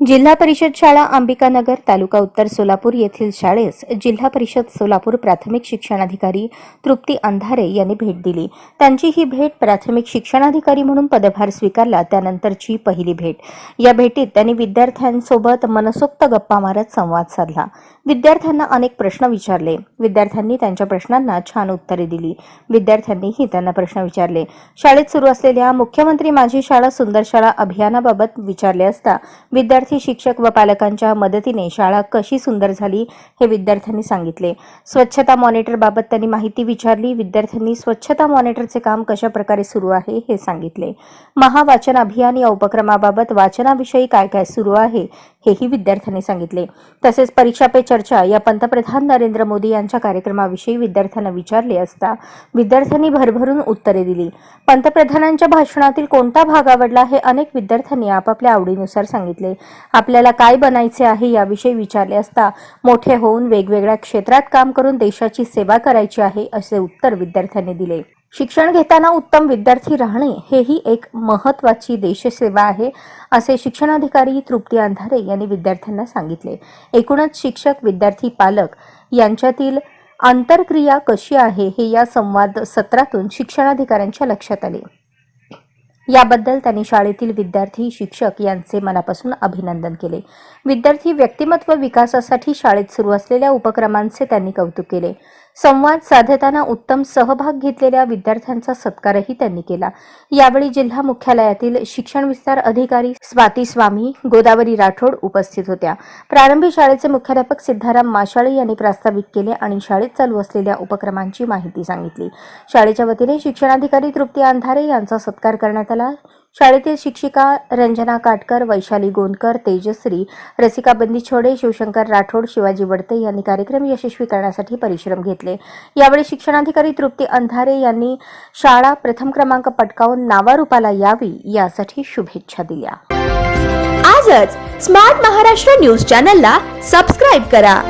जिल्हा परिषद शाळा अंबिकानगर तालुका उत्तर सोलापूर येथील शाळेस जिल्हा परिषद सोलापूर प्राथमिक शिक्षणाधिकारी तृप्ती अंधारे यांनी भेट दिली. त्यांची ही भेट प्राथमिक शिक्षणाधिकारी म्हणून पदभार स्वीकारला त्यानंतरची पहिली भेट. या भेटीत त्यांनी विद्यार्थ्यांसोबत मनसोक्त गप्पा मारत संवाद साधला. विद्यार्थ्यांना अनेक प्रश्न विचारले. विद्यार्थ्यांनी त्यांच्या प्रश्नांना छान उत्तरे दिली. विद्यार्थ्यांनीही त्यांना प्रश्न विचारले. शाळेत सुरू असलेल्या मुख्यमंत्री माझी शाळा सुंदर शाळा अभियानाबाबत विचारले असता विद्यार्थी शिक्षक व पालकांच्या मदतीने शाळा कशी सुंदर झाली हे विद्यार्थ्यांनी सांगितले. स्वच्छता मॉनिटर बाबत त्यांनी माहिती विचारली. विद्यार्थ्यांनी स्वच्छता मॉनिटरचे काम कशा प्रकारे सुरू आहे हे सांगितले. महावाचन अभियान या उपक्रमाबाबत वाचनाविषयी काय काय सुरू आहे हेही विद्यार्थ्यांनी सांगितले. तसेच परीक्षा पे चर्चा या पंतप्रधान नरेंद्र मोदी यांच्या कार्यक्रमाविषयी विद्यार्थ्यांना विचारले असता विद्यार्थ्यांनी भरभरून उत्तरे दिली. पंतप्रधानांच्या भाषणातील कोणता भाग आवडला हे अनेक विद्यार्थ्यांनी आपापल्या आवडीनुसार सांगितले. आपल्याला काय बनायचे आहे याविषयी विचारले असता मोठे होऊन वेगवेगळ्या क्षेत्रात काम करून देशाची सेवा करायची आहे असे उत्तर विद्यार्थ्यांनी दिले. शिक्षण घेताना उत्तम विद्यार्थी राहणे हेही एक महत्वाची देशसेवा आहे असे शिक्षणाधिकारी तृप्ती अंधारे यांनी विद्यार्थ्यांना सांगितले. एकूणच शिक्षक विद्यार्थी पालक यांच्यातील आंतरक्रिया कशी आहे हे या संवाद सत्रातून शिक्षणाधिकाऱ्यांच्या लक्षात आले. याबद्दल त्यांनी शाळेतील विद्यार्थी शिक्षक यांचे मनापासून अभिनंदन केले. विद्यार्थी व्यक्तिमत्व विकासासाठी शाळेत सुरू असलेल्या उपक्रमांचे त्यांनी कौतुक केले. संवाद साधताना उत्तम सहभाग घेतलेल्या विद्यार्थ्यांचा सत्कारही त्यांनी केला. यावेळी जिल्हा मुख्यालयातील शिक्षण विस्तार अधिकारी स्वाती स्वामी गोदावरी राठोड उपस्थित होत्या. प्रारंभी शाळेचे मुख्याध्यापक सिद्धाराम माशाळे यांनी प्रास्ताविक केले आणि शाळेत चालू असलेल्या उपक्रमांची माहिती सांगितली. शाळेच्या वतीने शिक्षणाधिकारी तृप्ती अंधारे यांचा सत्कार करण्यात आला. शाळेतील शिक्षिका रंजना काटकर वैशाली गोंदकर तेजश्री रसिका बंदीछोडे शिवशंकर राठोड शिवाजी वडते यांनी कार्यक्रम यशस्वी करण्यासाठी परिश्रम घेतले. यावेळी शिक्षणाधिकारी तृप्ती अंधारे यांनी शाळा प्रथम क्रमांक पटकावून नावारूपाला यावी यासाठी शुभेच्छा दिल्या. आजच स्मार्ट महाराष्ट्र न्यूज चॅनलला सबस्क्राईब करा.